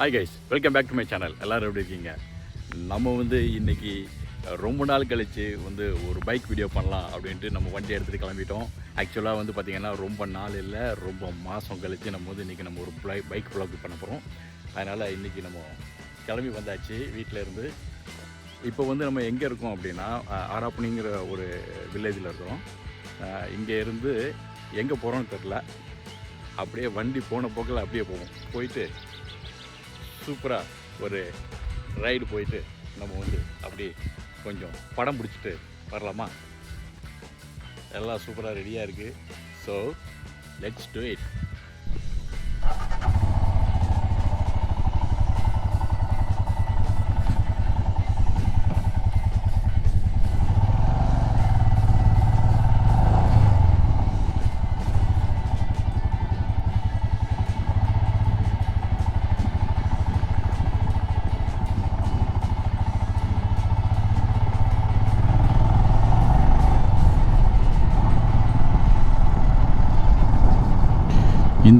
Hi guys welcome back to my channel எல்லோரும் எப்படி இருக்கீங்க? நம்ம வந்து இன்றைக்கி ரொம்ப நாள் கழித்து வந்து ஒரு பைக் வீடியோ பண்ணலாம் அப்படின்ட்டு நம்ம வண்டி எடுத்துகிட்டு கிளம்பிட்டோம். ஆக்சுவலாக வந்து பார்த்திங்கன்னா ரொம்ப நாள் இல்லை ரொம்ப மாதம் கழித்து நம்ம வந்து இன்றைக்கி நம்ம ஒரு பைக் ப்ளாக் பண்ண போகிறோம் அதனால் இன்றைக்கி நம்ம கிளம்பி வந்தாச்சு வீட்டில் இருந்து. இப்போ வந்து நம்ம எங்கே இருக்கோம் அப்படின்னா அஹ், ஆராப்பணிங்கிற ஒரு வில்லேஜில் இருக்கிறோம் இங்கே இருந்து எங்கே போகிறோம்னு தெரில அப்படியே வண்டி போன போக்கில் அப்படியே போவோம். போயிட்டு சூப்பராக ஒரு ரைடு போயிட்டு நம்ம வந்து அப்படியே கொஞ்சம் படம் பிடிச்சிட்டு வரலாமா? எல்லாம் சூப்பராக ரெடியாக இருக்குது ஸோ லெட்ஸ் டூ இட்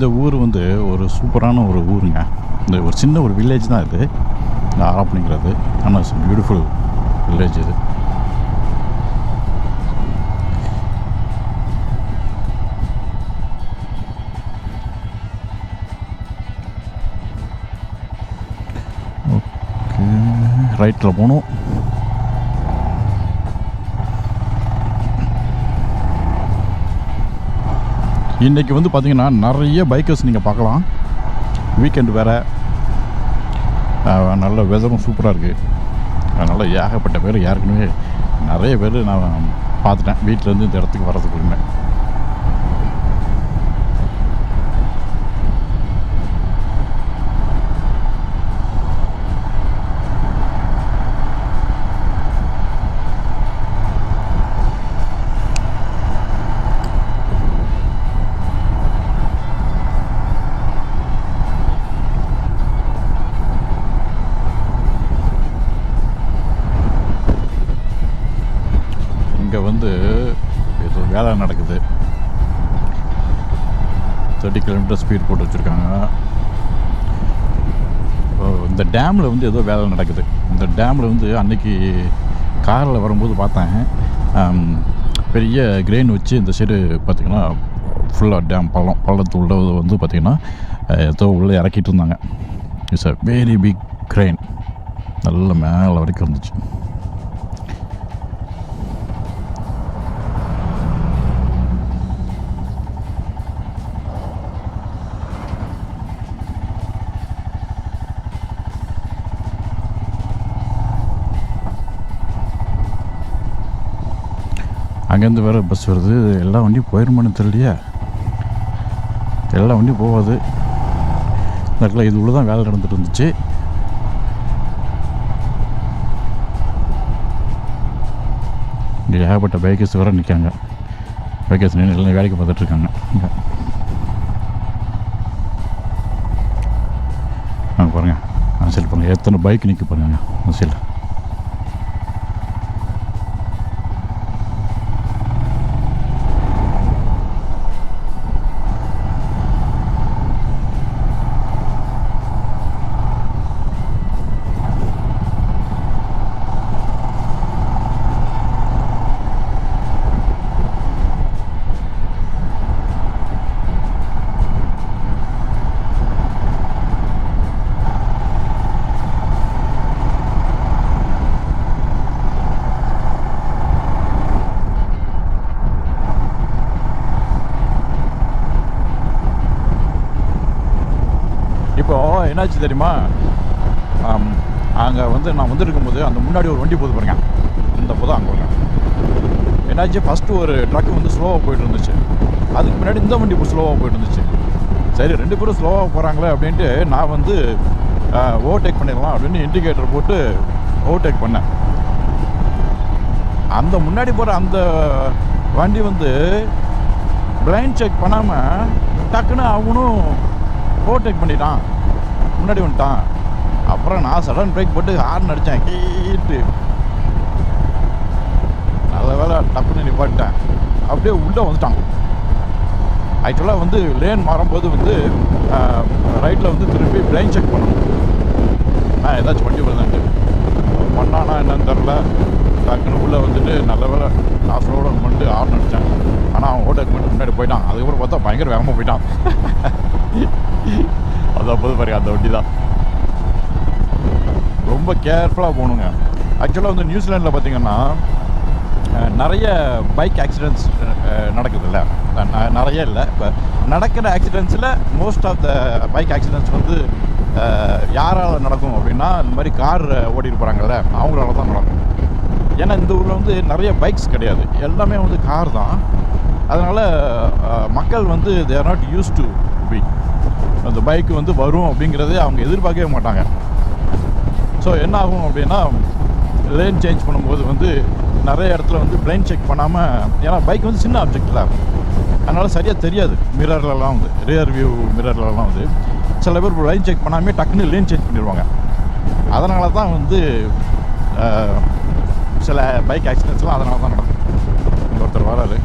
இந்த ஊர் வந்து ஒரு சூப்பரான ஒரு ஊருங்க. இந்த ஒரு சின்ன ஒரு வில்லேஜ் தான் இது. இந்த ஆராப்பணிங்கிறது. ஆனால் பியூட்டிஃபுல் வில்லேஜ் இது. ஓகே ரைட்டில் போகணும் இன்றைக்கி வந்து பார்த்தீங்கன்னா நிறைய பைக்கர்ஸ் நீங்கள் பார்க்கலாம். வீக்கெண்டு வேறு. நல்ல வெதரும் சூப்பராக இருக்குது அதனால் ஏகப்பட்ட பேர் ஏற்கனவே நிறைய பேர் நான் பார்த்துட்டேன். வீட்டிலேருந்து இந்த இடத்துக்கு வர்றதுக்குள்ளே வேலை நடக்குது. தேர்ட்டி கிலோமீட்டர் ஸ்பீட் போட்டு வச்சுருக்காங்க. இந்த டேமில் வந்து ஏதோ வேலை நடக்குது. இந்த டேமில் வந்து அன்னைக்கு காரில் வரும்போது பார்த்தேன். பெரிய கிரெயின் வச்சு இந்த சைடு பார்த்திங்கன்னா ஃபுல்லாக டேம் பள்ளம் பள்ளத்து உள்ள வந்து பார்த்திங்கன்னா ஏதோ உள்ளே இறக்கிட்டு இருந்தாங்க. It's a very big crane நல்ல மேலே வரைக்கும் இருந்துச்சு. அங்கேருந்து வேறு பஸ் வருது. எல்லா வண்டியும் போயிருமானு தெரியலையா. எல்லா வண்டியும் போகாது. இந்த இடத்துல இது உள்ள தான் வேலை நடந்துட்டு இருந்துச்சு. இங்கே ஏகப்பட்ட பைக்கர்ஸ் வேறு நிற்காங்க பைக்கர்ஸ் நின்று எல்லாம் வேலைக்கு பார்த்துட்ருக்காங்க இங்கே இங்க. அங்கே பாருங்க. சரி பாருங்கள் எத்தனை பைக் நிற்க பாருங்க. சரி. என்னாச்சு தெரியுமா? அங்கே வந்து நான் வந்துருக்கும் போது அந்த முன்னாடி ஒரு வண்டி போது பாருங்க. அந்த போதும் அங்கே வரேன் என்னாச்சு? ஃபஸ்ட்டு ஒரு ட்ரக் வந்து ஸ்லோவாக போயிட்டு இருந்துச்சு. அதுக்கு முன்னாடி இந்த வண்டி ஸ்லோவாக போயிட்டு இருந்துச்சு. சரி ரெண்டு பேரும் ஸ்லோவாக போகிறாங்களே அப்படின்ட்டு நான் வந்து ஓவர்டேக் பண்ணிடலாம் அப்படின்னு இண்டிகேட்டர் போட்டு ஓவர்டேக் பண்ணேன். அந்த முன்னாடி போகிற அந்த வண்டி வந்து பிளைண்ட் செக் பண்ணாமல் டக்குன்னு அவனும் ஓவர்டேக் பண்ணிட்டான். முன்னாடி வந்துட்டான். அப்புறம் நான் சடன் பிரேக் போட்டு ஹார்ன் அடித்தேன் கேட்டு நல்ல வேலை டப்புன்னு நிப்பாட்டேன் அப்படியே உள்ளே வந்துட்டான். ஆக்சுவலாக வந்து லேன் மாறும்போது வந்து ரைட்டில் வந்து திருப்பி பிளைன் செக் பண்ணணும். நான் ஏதாச்சும் வண்டி வருதான்ட்டு பண்ணானா என்னன்னு தெரில டக்குன்னு உள்ளே வந்துட்டு நல்ல வேலை ஆஃப்ரோட பண்ணிட்டு ஆர்டர் அடித்தேன் ஆனால் அவன் ஓட்டருக்கு மட்டும் முன்னாடி போயிட்டான். அதுக்கப்புறம் பார்த்தா பயங்கர வேகமாக போயிட்டான். அதான் போது பாருங்க அந்த வண்டி தான் ரொம்ப கேர்ஃபுல்லாக போகணுங்க. ஆக்சுவலாக வந்து நியூசிலாண்டில் பார்த்தீங்கன்னா நிறைய பைக் ஆக்சிடென்ட்ஸ் நடக்குதுல்ல. ந- நிறைய இல்லை. இப்போ நடக்கிற ஆக்சிடென்ட்ஸில் most of the bike accidents வந்து யாரால் நடக்கும் அப்படின்னா இந்த மாதிரி கார் ஓட்டிட்டு போகிறாங்கல்ல அவங்களால தான் நடக்கும். ஏன்னா இந்த ஊரில் வந்து நிறைய பைக்ஸ் கிடையாது. எல்லாமே வந்து கார் தான். அதனால் மக்கள் வந்து they are not used to be அந்த பைக் வந்து வரும் அப்படிங்கிறதே அவங்க எதிர்பார்க்கவே மாட்டாங்க. ஸோ என்ன ஆகும் அப்படின்னா லேன் சேஞ்ச் பண்ணும்போது வந்து நிறைய இடத்துல வந்து பிளைன் செக் பண்ணாமல் ஏன்னா பைக் வந்து சின்ன ஆப்ஜெக்டில் அதனால் சரியாக தெரியாது. மிரர்லலாம் வந்து ரியர் வியூ மிரர்லலாம் வந்து. சில பேர் லைன் செக் பண்ணாமே டக்குன்னு லேன் சேஞ்ச் பண்ணிடுவாங்க. அதனால தான் வந்து சில பைக் ஆக்சிடென்ட்ஸ்லாம் அதனால தான் நடக்கும். ஒருத்தர் வராரு.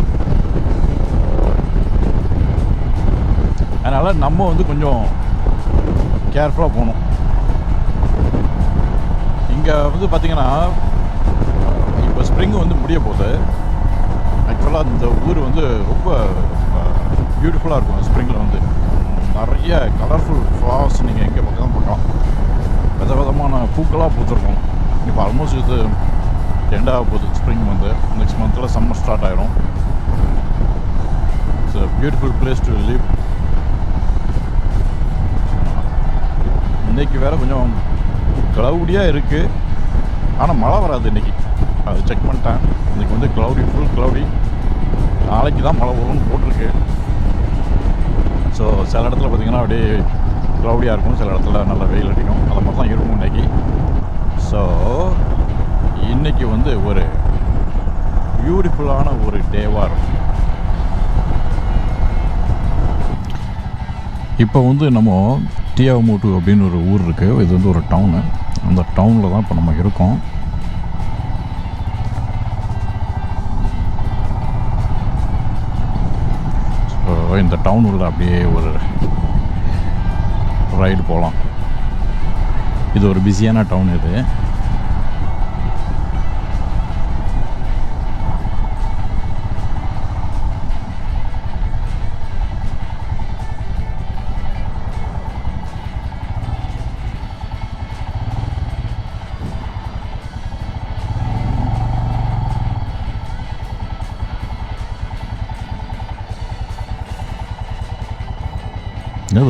அதனால் நம்ம வந்து கொஞ்சம் கேர்ஃபுல்லாக போகணும். இங்கே வந்து பார்த்திங்கன்னா இப்போ ஸ்ப்ரிங் வந்து முடிய போகுது. ஆக்சுவலாக இந்த ஊர் வந்து ரொம்ப பியூட்டிஃபுல்லாக இருக்கும். ஸ்ப்ரிங்கில் வந்து நிறைய கலர்ஃபுல் ஃப்ளவர்ஸ் நீங்கள் எங்கே பக்கம் பார்க்கலாம். வித விதமான பூக்களாக பூத்துருக்கும். இப்போ ஆல்மோஸ்ட் இது எண்டாக போகுது ஸ்ப்ரிங் வந்து. நெக்ஸ்ட் மந்தில் சம்மர் ஸ்டார்ட் ஆகிரும் it's beautiful place to live இன்னைக்கு வேறு கொஞ்சம் க்ளவுடியாக இருக்குது ஆனால் மழை வராது இன்றைக்கி அது செக் பண்ணிட்டேன். இன்னைக்கு வந்து க்ளவுடி ஃபுல் க்ளவுடி நாளைக்கு தான் மழை வரும்னு போட்டிருக்கு. ஸோ சில இடத்துல பார்த்தீங்கன்னா அப்படியே க்ளவுடியாக இருக்கும். சில இடத்துல நல்லா வெயில் அடிக்கும். அது மாதிரி தான் இருக்கும் இன்னைக்கு. ஸோ இன்றைக்கி வந்து ஒரு பியூட்டிஃபுல்லான ஒரு டேவாக இருக்கும் இப்போ வந்து நம்ம டியாமூட்டு அப்படின்னு ஒரு ஊர் இருக்குது இது வந்து ஒரு டவுனு அந்த டவுனில் தான் இப்போ நம்ம இருக்கோம். ஸோ இந்த டவுன் உள்ள அப்படியே ஒரு ரைடு போகலாம் இது ஒரு பிஸியான டவுன் இது.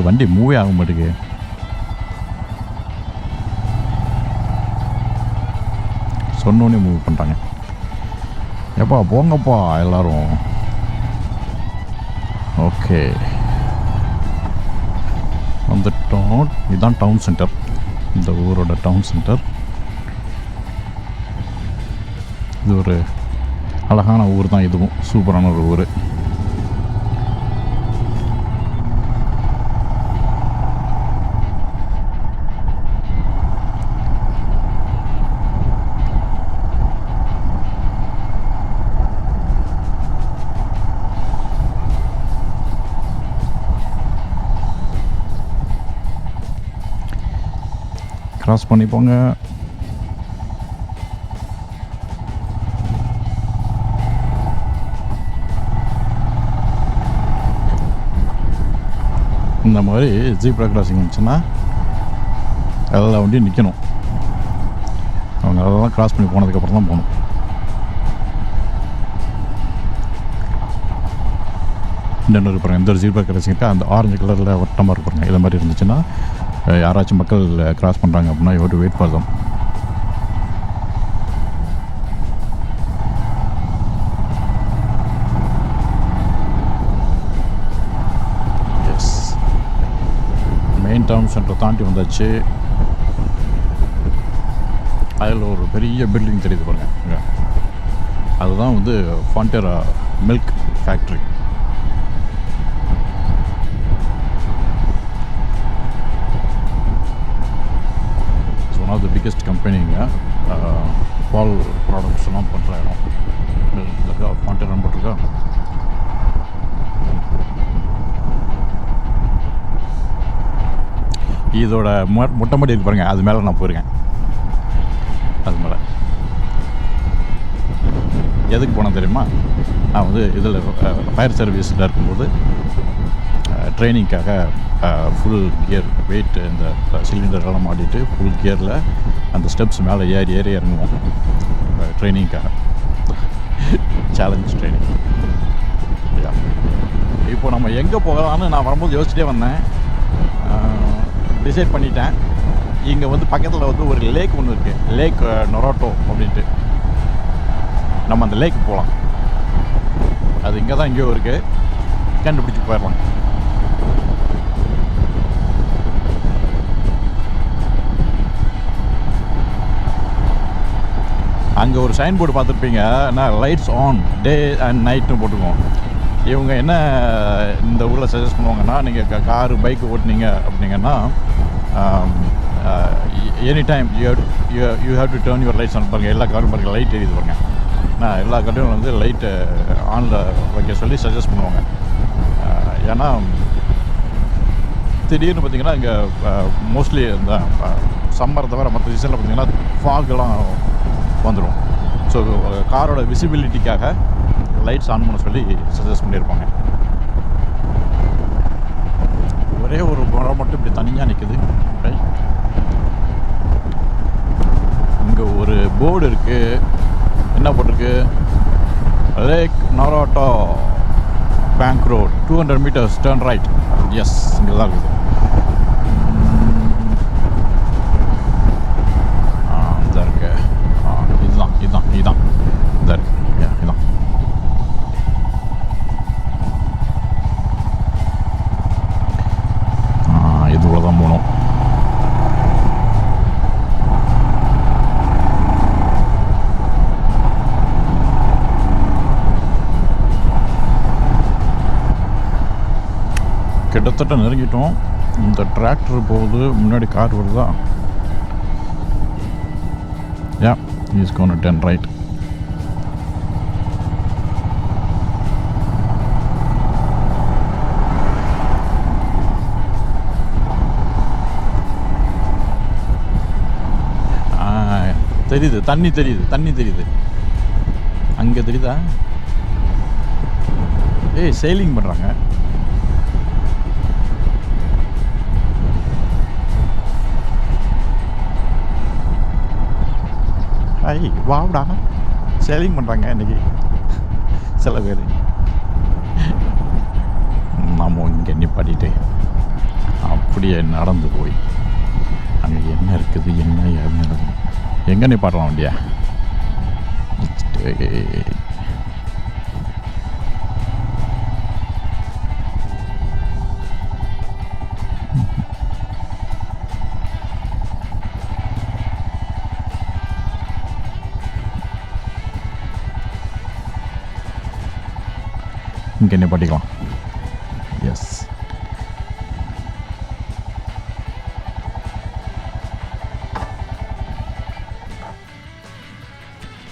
வண்டி மூவே ஆக மாட்டேங்குது. சொன்னோன்னே மூவ் பண்ணுறாங்க எப்பா போங்கப்பா எல்லாரும். ஓகே. அந்த டவுன் இதுதான் டவுன் சென்டர் இந்த ஊரோட டவுன் சென்டர் இது ஒரு அழகான ஊர் தான். இதுவும் சூப்பரான ஒரு ஊர். கிராஸ் பண்ணிப்போங்க இந்த மாதிரி ஜீப்ரா கிராசிங் இருந்துச்சுன்னா எல்லா வண்டியும் நிற்கணும் அவங்க அதெல்லாம் கிராஸ் பண்ணி போனதுக்கப்புறம் தான் போகணும் இன்னொரு பாருங்கள் இந்த ஒரு ஜீப்ரா கிராசிங்கிட்ட அந்த ஆரஞ்சு கலரில் வட்டமாக பாருங்கள் இதை மாதிரி இருந்துச்சுன்னா யாராச்சும் மக்கள் கிராஸ் பண்ணுறாங்க அப்படின்னா you to wait for them yes main town centre தாண்டி வந்தாச்சு. அதில் ஒரு பெரிய பில்டிங் தெரியுது பாருங்க. அதுதான் வந்து ஃபான்டேரா மில்க் ஃபேக்ட்ரி பிக்கெஸ்ட் கம்பெனிங்க பால் ப்ராடக்ட்ஸ் எல்லாம் பண்ணுற இடம். இல்லைக்கா ஃபாண்டரா போட்டிருக்கா. இதோட மொட்டை மாடி இருக்கு பாருங்க அது மேலே நான் போயிருக்கேன். அது மேலே. எதுக்கு போனேன் தெரியுமா? நான் வந்து இதில் ஃபயர் சர்வீஸில் இருக்கும்போது ட்ரைனிங்க்காக ஃபுல் கியர் வெயிட் இந்த சிலிண்டரெல்லாம் மாட்டிட்டு ஃபுல் கியரில் அந்த ஸ்டெப்ஸ் மேலே ஏறி ஏறி இறங்குவோம். ட்ரைனிங்க்காக சேலஞ்ச் ட்ரைனிங் இப்போ நம்ம எங்கே போகலான்னு நான் வரும்போது யோசிச்சிட்டே வந்தேன். டிசைட் பண்ணிட்டேன். இங்கே வந்து பக்கத்தில் வந்து ஒரு லேக் ஒன்று இருக்குது லேக் நொரோட்டோ அப்படின்ட்டு. நம்ம அந்த லேக் போகலாம் அது இங்கே தான் எங்கேயோ இருக்குது கண்டுபிடிச்சி போயிடலாம். அங்கே ஒரு சைன் போர்டு பார்த்துருப்பீங்க என்ன லைட்ஸ் ஆன் டே அண்ட் நைட்னு போட்டுக்குவோம் இவங்க என்ன இந்த ஊரில் சஜஸ்ட் பண்ணுவாங்கன்னா நீங்கள் காரு பைக் ஓட்டுனீங்க அப்படிங்கன்னா any time you you you have to turn your lights on பாருங்கள் எல்லா காரும் பாருங்கள் லைட் எரியுது பாருங்க. நான் எல்லா கார்டையும் வந்து லைட்டு ஆனில் வைக்க சொல்லி சஜஸ்ட் பண்ணுவாங்க. ஏன்னா திடீர்னு பார்த்தீங்கன்னா இங்கே மோஸ்ட்லி இந்த சம்மர் தவிர மற்ற சீசனில் பார்த்தீங்கன்னா ஃபாகெல்லாம் வந்துடும் ஸோ காரோட விசிபிலிட்டிக்காக லைட்ஸ் ஆன் பண்ண சொல்லி சஜஸ்ட் பண்ணியிருப்பாங்க. ஒரே ஒரு மரம் மட்டும் இப்படி தனியாக நிற்குது இங்கே ஒரு போர்டு இருக்குது என்ன போட்டிருக்கு lake Naruto bank road two hundred metres turn right yes இங்கே தான் இருக்குது. கிட்டத்தட்ட நெருங்கிட்டோம். இந்த டிராக்டர் போகுது முன்னாடி கார் வருதா? Yeah is gone then right தெரியுது தண்ணி தெரியுது தண்ணி தெரியுது. அங்கே தெரியுதா? ஏய் சேலிங் பண்ணுறாங்க ஐ வாவ்டா சேலிங் பண்ணுறாங்க இன்னைக்கு சில பேர் நம்ம இங்கே நிப்பாட்டிட்டு அப்படியே நடந்து போய் அங்கே என்ன இருக்குது என்ன ஏது எங்கே நிப்பாட்டலாம் வண்டியா இங்கே நிப்பாட்டிக்கலாம். எஸ்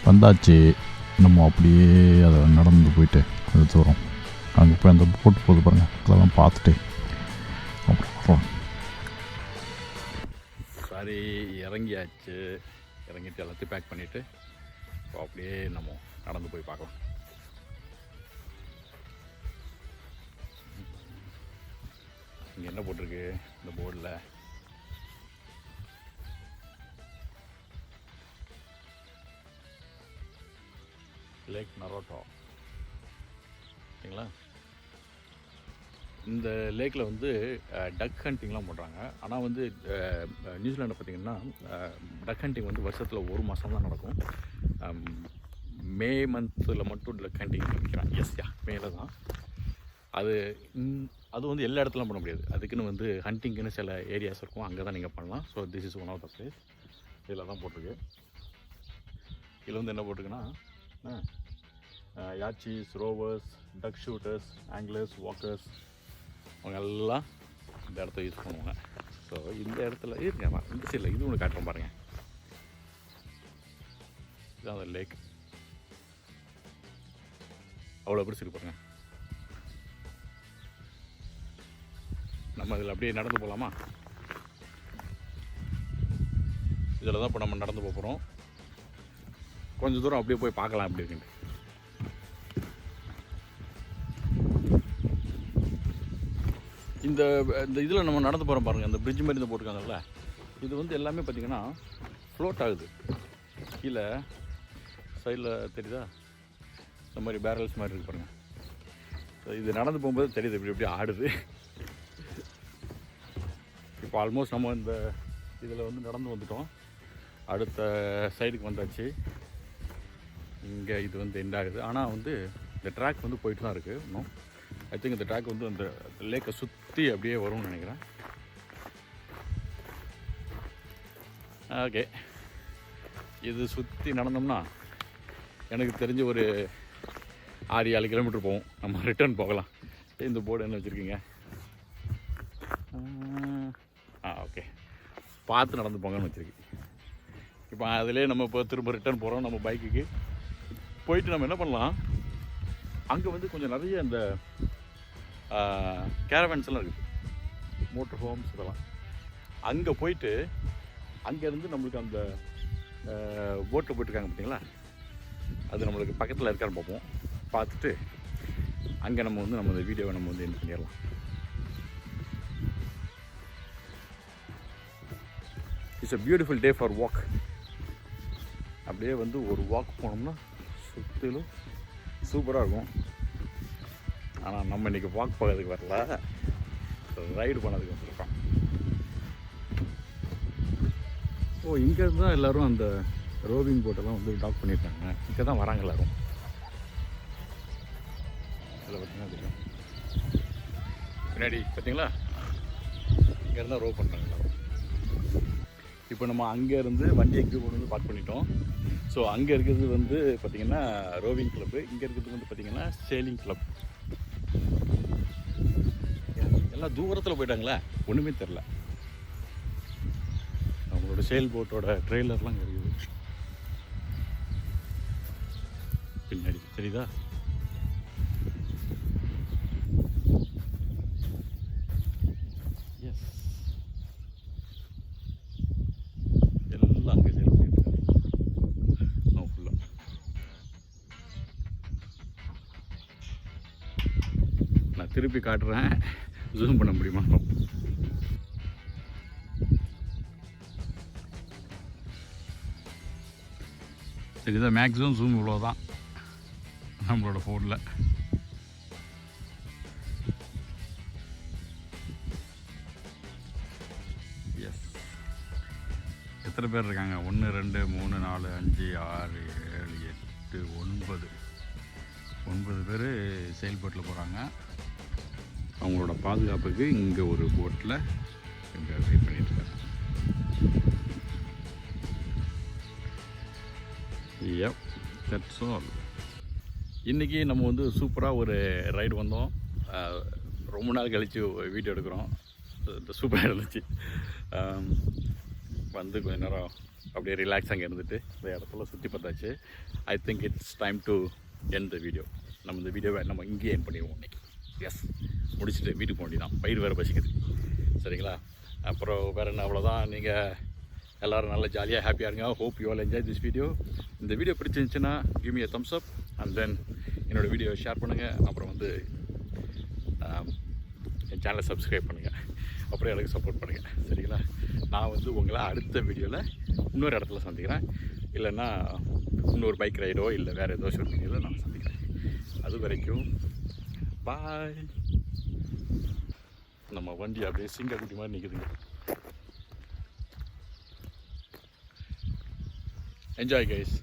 வந்தாச்சு. நம்ம அப்படியே அதை நடந்து போயிட்டு அது தூரம். அங்கே போய் அந்த போட்டு போகுது பாருங்கள் அதெல்லாம் பார்த்துட்டு அப்புறம் சரி இறங்கியாச்சு. இறங்கிட்டு எல்லாத்தையும் பேக் பண்ணிவிட்டு இப்போ அப்படியே நம்ம நடந்து போய் பார்க்கலாம். இங்கே என்ன போட்டிருக்கு? இந்த போர்டில் லேக் நரோட்டோ சரிங்களா? இந்த லேக்கில் வந்து டக் ஹண்டிங்லாம் பண்ணுறாங்க ஆனால் வந்து நியூசிலாண்டை பார்த்திங்கன்னா டக் ஹண்டிங் வந்து வருஷத்தில் ஒரு மாதம் தான் நடக்கும். மே மந்தில் மட்டும் டக் ஹண்டிங் வைக்கிறாங்க. எஸ் யா மேல தான் அது அது வந்து எல்லா இடத்துலையும் பண்ண முடியாது. அதுக்குன்னு வந்து ஹண்டிங்க்குன்னு சில ஏரியாஸ் இருக்கும். அங்கே தான் நீங்கள் பண்ணலாம். So this is one of the place இதில் தான் போட்டிருக்கு. இதில் வந்து என்ன போட்டிருக்குன்னா யாச்சிஸ் rowers duck shooters anglers walkers அவங்க எல்லாம் இந்த இடத்த யூஸ் பண்ணுவாங்க. ஸோ இந்த இடத்துல இருங்க இந்த சைடில் இது ஒன்று காட்டுறோம் பாருங்க. இதுதான் அந்த லேக் அவ்வளோ பெருசு பாருங்கள் நம்ம இதில் அப்படியே நடந்து போகலாமா? இதில் தான் இப்போ நம்ம நடந்து போக போகிறோம். கொஞ்சம் தூரம் அப்படியே போய் பார்க்கலாம் அப்படி இருக்குன்னு. இந்த இந்த இதில் நம்ம நடந்து போகிறோம் பாருங்கள் இந்த பிரிட்ஜ் மாதிரி இந்த போட்டிருக்காங்கல்ல. இது வந்து எல்லாமே பார்த்திங்கன்னா ஃப்ளோட் ஆகுது. கீழே சைடில் தெரியுதா? இந்த மாதிரி பேரல்ஸ் மாதிரி இருக்கு பாருங்கள் இது நடந்து போகும்போது தெரியுது இப்படி இப்படி ஆடுது. இப்போ ஆல்மோஸ்ட் நம்ம இந்த இதில் வந்து நடந்து வந்துட்டோம். அடுத்த சைடுக்கு வந்தாச்சு. இங்கே இது வந்து எண்ட் ஆகுது. ஆனால் வந்து இந்த ட்ராக் வந்து போயிட்டு தான் இருக்குது இன்னும் ஐ திங்க் இந்த ட்ராக் வந்து அந்த லேக்கை சுற்றி அப்படியே வரும்னு நினைக்கிறேன். ஓகே இது சுற்றி நடந்தோம்னா எனக்கு தெரிஞ்ச ஒரு ஆறு ஏழு கிலோமீட்டர் போகும். நம்ம ரிட்டர்ன் போகலாம். இந்த போர்டு என்ன வச்சுருக்கீங்க ஆ ஓகே பார்த்து நடந்து போங்கன்னு வச்சுருக்கு. இப்போ அதிலே நம்ம இப்போ திரும்ப ரிட்டர்ன் போகிறோம் நம்ம பைக்குக்கு போயிட்டு நம்ம என்ன பண்ணலாம்? அங்கே வந்து கொஞ்சம் நிறைய இந்த கேரவன்ஸ் எல்லாம் இருக்குது மோட்டர் ஹோம்ஸ் இதெல்லாம். அங்கே போயிட்டு அங்கேருந்து நம்மளுக்கு அந்த போட்டில் போயிட்டுருக்காங்க பார்த்தீங்களா அது நம்மளுக்கு பக்கத்தில் இருக்கான்னு பார்ப்போம். பார்த்துட்டு அங்கே நம்ம வந்து நம்ம இந்த வீடியோவை நம்ம வந்து என்ன பண்ணிடலாம். It's a beautiful day for walk அப்படியே வந்து ஒரு வாக் போனோம்னா சுற்றிலும் சூப்பராக இருக்கும். ஆனால் நம்ம இன்றைக்கி வாக் போகிறதுக்கு வரல. ரைடு பண்ணதுக்கு வந்திருக்கோம். ஓ இங்கேருந்து தான் எல்லோரும் அந்த ரோவிங் போட்டெல்லாம் வந்து டாக் பண்ணியிருக்காங்க இங்கே தான் வராங்க எல்லோரும். இதில் பார்த்தீங்கன்னா தெரியும் பின்னாடி பார்த்தீங்களா? இங்கே இருந்தால் ரோ பண்ணுறாங்க இப்போ நம்ம அங்கேருந்து வண்டி எங்கே கொண்டு வந்து பார்க் பண்ணிட்டோம். ஸோ அங்கே இருக்கிறது வந்து பார்த்திங்கன்னா ரோவிங் கிளப்பு இங்கே இருக்கிறது வந்து பார்த்திங்கன்னா சேலிங் கிளப் எல்லாம் தூரத்தில் போயிட்டாங்களே ஒன்றுமே தெரில அவங்களோட சேல் போட்டோட ட்ரெய்லர்லாம் இருக்குது. பின்னாடி தெரியுதா எஸ் எல்லாம் அங்கே சேல் பண்ணிட்டு ஃபுல்லாக நான் திருப்பி காட்டுறேன். ஜூம் பண்ண முடியுமா? சரி மேக்ஸிமம் ஜூம் இவ்வளோ தான் நம்மளோட ஃபோனில் எஸ் எத்தனை பேர் இருக்காங்க? ஒன்று ரெண்டு மூணு நாலு அஞ்சு ஆறு ஏழு எட்டு ஒன்பது. ஒன்பது பேர் செயல்பாட்டில் போகிறாங்க அவங்களோட பாதுகாப்புக்கு இங்கே ஒரு போட்டில் இங்கே வெயிட் பண்ணிட்டுருக்காங்க எப் தட்ஸ் ஆல் இன்றைக்கி நம்ம வந்து சூப்பராக ஒரு ரைடு வந்தோம். ரொம்ப நாள் கழித்து வீடியோ எடுக்கிறோம். சூப்பராக இருந்துச்சு வந்து கொஞ்ச நேரம் அப்படியே ரிலாக்ஸ் அங்கே இருந்துட்டு இந்த இடத்துல சுற்றி பார்த்தாச்சு. I think it's time to end the video நம்ம இந்த வீடியோவை நம்ம இங்கேயே என் பண்ணிடுவோம் இன்றைக்கி எஸ் முடிச்சுட்டு வீட்டுக்கு போக வேண்டியதான் பயிர் வேறு பசிக்குது. சரிங்களா? அப்புறம் வேறு என்ன அவ்வளோதான் நீங்கள் எல்லோரும் நல்லா ஜாலியாக ஹாப்பியாக இருங்க. Hope you all enjoy this video இந்த வீடியோ பிடிச்சிருந்துச்சுன்னா give me a thumbs up and then என்னோடய வீடியோ ஷேர் பண்ணுங்கள் அப்புறம் வந்து என் சேனலை சப்ஸ்கிரைப் பண்ணுங்கள் அப்புறம் எனக்கு சப்போர்ட் பண்ணுங்கள் சரிங்களா? நான் வந்து உங்களை அடுத்த வீடியோவில் இன்னொரு இடத்துல சந்திக்கிறேன். இல்லைன்னா இன்னொரு பைக் ரைடோ இல்லை வேறு ஏதோ ஷூட் நான் சந்திக்கிறேன். அது வரைக்கும் பாய் நம்ம வண்டி அப்படியே சிங்கக்குட்டி மாதிரி நிற்குதுங்க என்ஜாய் கைஸ்